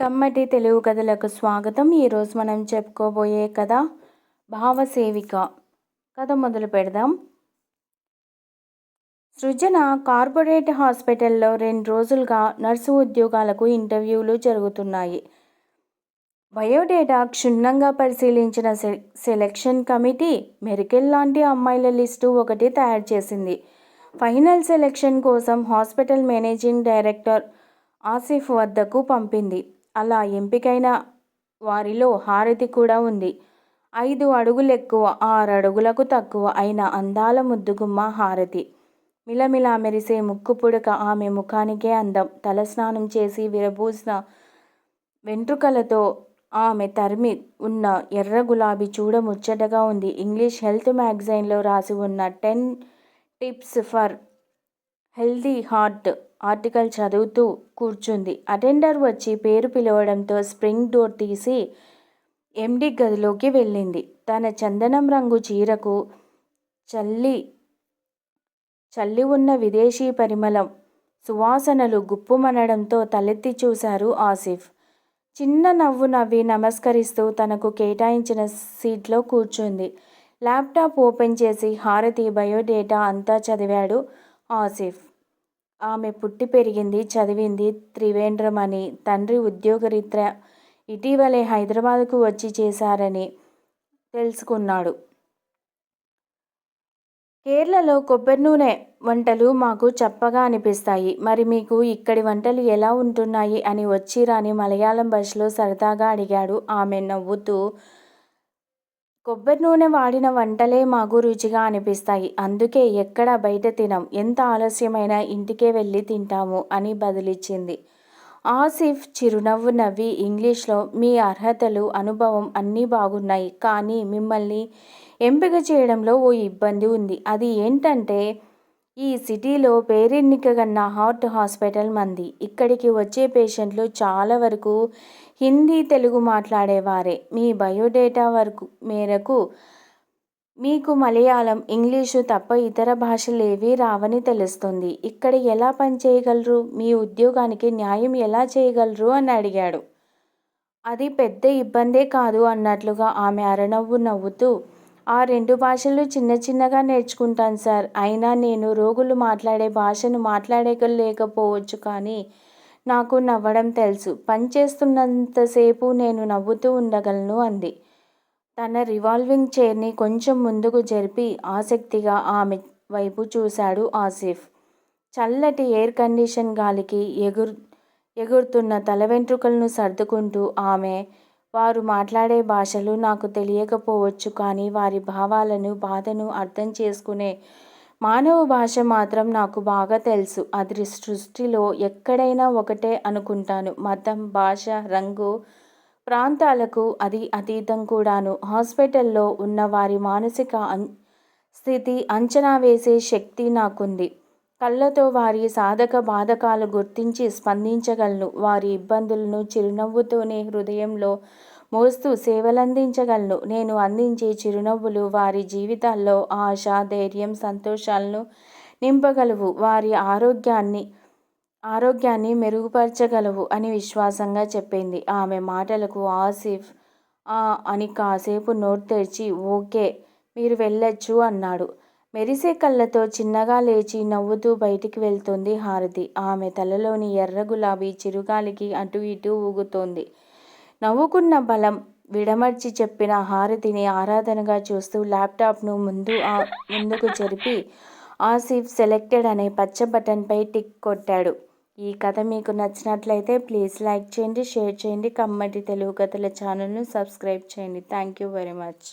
కమ్మటి తెలుగు కథలకు స్వాగతం. ఈరోజు మనం చెప్పుకోబోయే కథ భావసేవిక. కథ మొదలు పెడదాం. సృజన కార్పొరేట్ హాస్పిటల్లో రెండు రోజులుగా నర్సు ఉద్యోగాలకు ఇంటర్వ్యూలు జరుగుతున్నాయి. బయోడేటా క్షుణ్ణంగా పరిశీలించిన సె సెలక్షన్ కమిటీ మెరికెల్ లాంటి అమ్మాయిల లిస్టు ఒకటి తయారు చేసింది. ఫైనల్ సెలక్షన్ కోసం హాస్పిటల్ మేనేజింగ్ డైరెక్టర్ ఆసిఫ్ వద్దకు పంపింది. అలా ఎంపికైన వారిలో హారతి కూడా ఉంది. ఐదు అడుగులు ఎక్కువ ఆరు అడుగులకు తక్కువ అయిన అందాల ముద్దుగుమ్మ హారతి. మిలమిలా మెరిసే ముక్కు పుడక ఆమె ముఖానికే అందం. తలస్నానం చేసి విరబూసిన వెంట్రుకలతో ఆమె తరిమి ఉన్న ఎర్ర గులాబీ చూడ ముచ్చటగా ఉంది. ఇంగ్లీష్ హెల్త్ మ్యాగజైన్లో రాసి ఉన్న ten tips for healthy heart article చదువుతూ కూర్చుంది. అటెండర్ వచ్చి పేరు పిలవడంతో స్ప్రింగ్ డోర్ తీసి ఎండి గదిలోకి వెళ్ళింది. తన చందనం రంగు చీరకు చల్లి చల్లి ఉన్న విదేశీ పరిమళం సువాసనలు గుప్పుమనడంతో తలెత్తి చూశారు ఆసిఫ్. చిన్న నవ్వు నవ్వి నమస్కరిస్తూ తనకు కేటాయించిన సీట్లో కూర్చుంది. ల్యాప్టాప్ ఓపెన్ చేసి హారతి బయోడేటా అంతా చదివాడు ఆసిఫ్. ఆమె పుట్టి పెరిగింది చదివింది త్రివేంద్రం అని తండ్రి ఉద్యోగరీత్యా ఇటీవలే హైదరాబాద్కు వచ్చి చేశారని తెలుసుకున్నాడు. కేరళలో కొబ్బరి నూనె వంటలు మాకు చప్పగా అనిపిస్తాయి. మరి మీకు ఇక్కడి వంటలు ఎలా ఉంటున్నాయి అని వచ్చిరాని మలయాళం భాషలో సరదాగా అడిగాడు. ఆమె నవ్వుతూ కొబ్బరి నూనె వాడిన వంటలే మాకు రుచిగా అనిపిస్తాయి. అందుకే ఎక్కడ బయట తినం. ఎంత ఆలస్యమైనా ఇంటికే వెళ్ళి తింటాము అని బదులిచ్చింది. ఆసిఫ్ చిరునవ్వు నవ్వి ఇంగ్లీష్లో మీ అర్హతలు అనుభవం అన్నీ బాగున్నాయి. కానీ మిమ్మల్ని ఎంపిక చేయడంలో ఓ ఇబ్బంది ఉంది. అది ఏంటంటే ఈ సిటీలో పేరెన్నికగన్న హార్ట్ హాస్పిటల్ మంది. ఇక్కడికి వచ్చే పేషెంట్లు చాలా వరకు హిందీ తెలుగు మాట్లాడేవారే. మీ బయోడేటా వరకు మేరకు మీకు మలయాళం ఇంగ్లీషు తప్ప ఇతర భాషలు ఏవీ రావని తెలుస్తుంది. ఇక్కడ ఎలా పనిచేయగలరు? మీ ఉద్యోగానికి న్యాయం ఎలా చేయగలరు? అని అడిగాడు. అది పెద్ద ఇబ్బందే కాదు అన్నట్లుగా ఆమె అరనవ్వు నవ్వుతూ ఆ రెండు భాషలు చిన్న చిన్నగా నేర్చుకుంటాను సార్. అయినా నేను రోగులు మాట్లాడే భాషను మాట్లాడలేకపోవచ్చు కానీ నాకు నవ్వడం తెలుసు. పనిచేస్తున్నంతసేపు నేను నవ్వుతూ ఉండగలను అంది. తన రివాల్వింగ్ చైర్ని కొంచెం ముందుకు జరిపి ఆసక్తిగా ఆమె వైపు చూశాడు ఆసిఫ్. చల్లటి ఎయిర్ కండిషన్ గాలికి ఎగురు ఎగురుతున్న తల వెంట్రుకలను సర్దుకుంటూ ఆమె వారు మాట్లాడే భాషలు నాకు తెలియకపోవచ్చు కానీ వారి భావాలను బాధను అర్థం చేసుకునే మానవ భాష మాత్రం నాకు బాగా తెలుసు. అది సృష్టిలో ఎక్కడైనా ఒకటే అనుకుంటాను. మతం భాష రంగు ప్రాంతాలకు అది అతీతం కూడాను. హాస్పిటల్లో ఉన్న వారి మానసిక స్థితి అంచనా వేసే శక్తి నాకుంది. కళ్ళతో వారి సాధక బాధకాలు గుర్తించి స్పందించగలను. వారి ఇబ్బందులను చిరునవ్వుతోనే హృదయంలో మోస్తూ సేవలందించగలను. నేను అందించే చిరునవ్వులు వారి జీవితాల్లో ఆశ ధైర్యం సంతోషాలను నింపగలవు. వారి ఆరోగ్యాన్ని ఆరోగ్యాన్ని మెరుగుపరచగలవు అని విశ్వాసంగా చెప్పింది. ఆమె మాటలకు ఆసిఫ్ అని కాసేపు నోట్ తెరిచి ఓకే మీరు వెళ్ళొచ్చు అన్నాడు. మెరిసే కళ్ళతో చిన్నగా లేచి నవ్వుతూ బయటికి వెళ్తుంది హారతి. ఆమె తలలోని ఎర్ర గులాబీ చిరుగాలికి అటు ఇటు ఊగుతోంది. నవ్వుకున్న బలం విడమర్చి చెప్పిన హారతిని ఆరాధనగా చూస్తూ ల్యాప్టాప్ను ముందు ముందుకు జరిపి ఆసిఫ్ సెలెక్టెడ్ అనే పచ్చ బటన్పై టిక్ కొట్టాడు. ఈ కథ మీకు నచ్చినట్లయితే ప్లీజ్ లైక్ చేయండి షేర్ చేయండి కమ్మటి తెలుగు కథల ఛానల్ను సబ్స్క్రైబ్ చేయండి. Thank you very much.